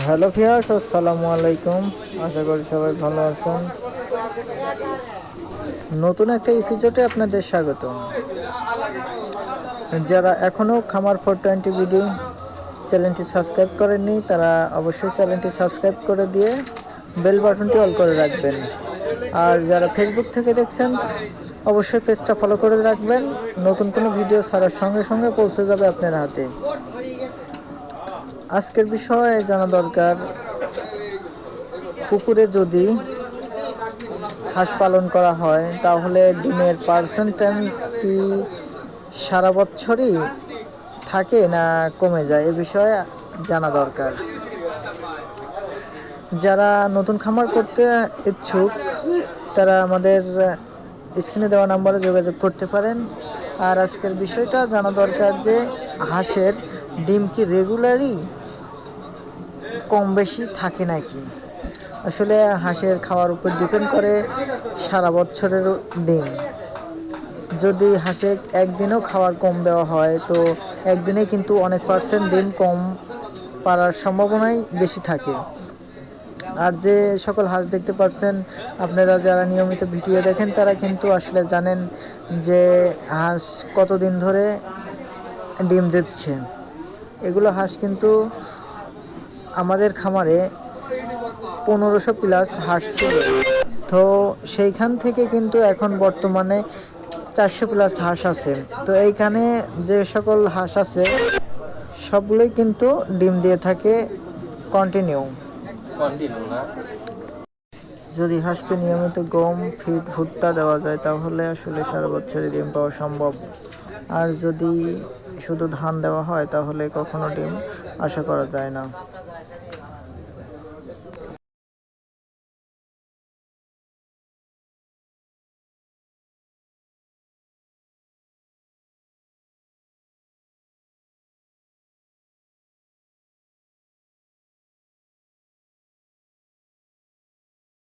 Hello ফিয়াস আসসালামু আলাইকুম। আশা করি সবাই ভালো আছেন। নতুন একটা এপিসোডে আপনাদের স্বাগত যারা এখনও খামার ফোর টোয়েন্টি বিডি চ্যানেলটি সাবস্ক্রাইব করেননি, তারা অবশ্যই চ্যানেলটি সাবস্ক্রাইব করে দিয়ে বেল বাটনটি অল করে রাখবেন। আর যারা ফেসবুক থেকে দেখছেন, অবশ্যই পেজটা ফলো করে রাখবেন। নতুন কোনো ভিডিও ছাড়ার সঙ্গে সঙ্গে পৌঁছে যাবে আপনার হাতে। আজকের বিষয়ে জানা দরকার, পুকুরে যদি হাঁস পালন করা হয়, তাহলে ডিমের পার্সেন্টেজ কি সারা বছরই থাকে না কমে যায়? এ বিষয়ে জানা দরকার। যারা নতুন খামার করতে ইচ্ছুক, তারা আমাদের স্ক্রিনে দেওয়া নাম্বারে যোগাযোগ করতে পারেন। আর আজকের বিষয়টা জানা দরকার যে হাঁসের ডিম কি রেগুলারই কম বেশি থাকে নাকি? আসলে হাঁসের খাওয়ার উপর ডিপেন্ড করে সারা বছরের ডিম যদি হাঁসে একদিনও খাওয়ার কম দেওয়া হয়, তো একদিনে কিন্তু অনেক পার্সেন্ট ডিম কম পারার সম্ভাবনাই বেশি থাকে। আর যে সকল হাঁস দেখতে পাচ্ছেন আপনারা যারা নিয়মিত ভিডিও দেখেন, তারা কিন্তু আসলে জানেন যে হাঁস কতদিন ধরে ডিম দিচ্ছে। এগুলো হাঁস কিন্তু আমাদের খামারে পনেরোশো প্লাস হাঁস ছিল। তো সেইখান থেকে কিন্তু এখন বর্তমানে চারশো প্লাস হাঁস আছে। তো এইখানে যে সকল হাঁস আছে সবগুলোই কিন্তু ডিম দিয়ে থাকে কন্টিনিউ যদি হাঁসকে নিয়মিত গম ফিড ভুট্টা দেওয়া যায় তাহলে আসলে সারা বছরই ডিম পাওয়া সম্ভব। আর যদি শুধু ধান দেওয়া হয় তাহলে কখনো ডিম আশা করা যায় না।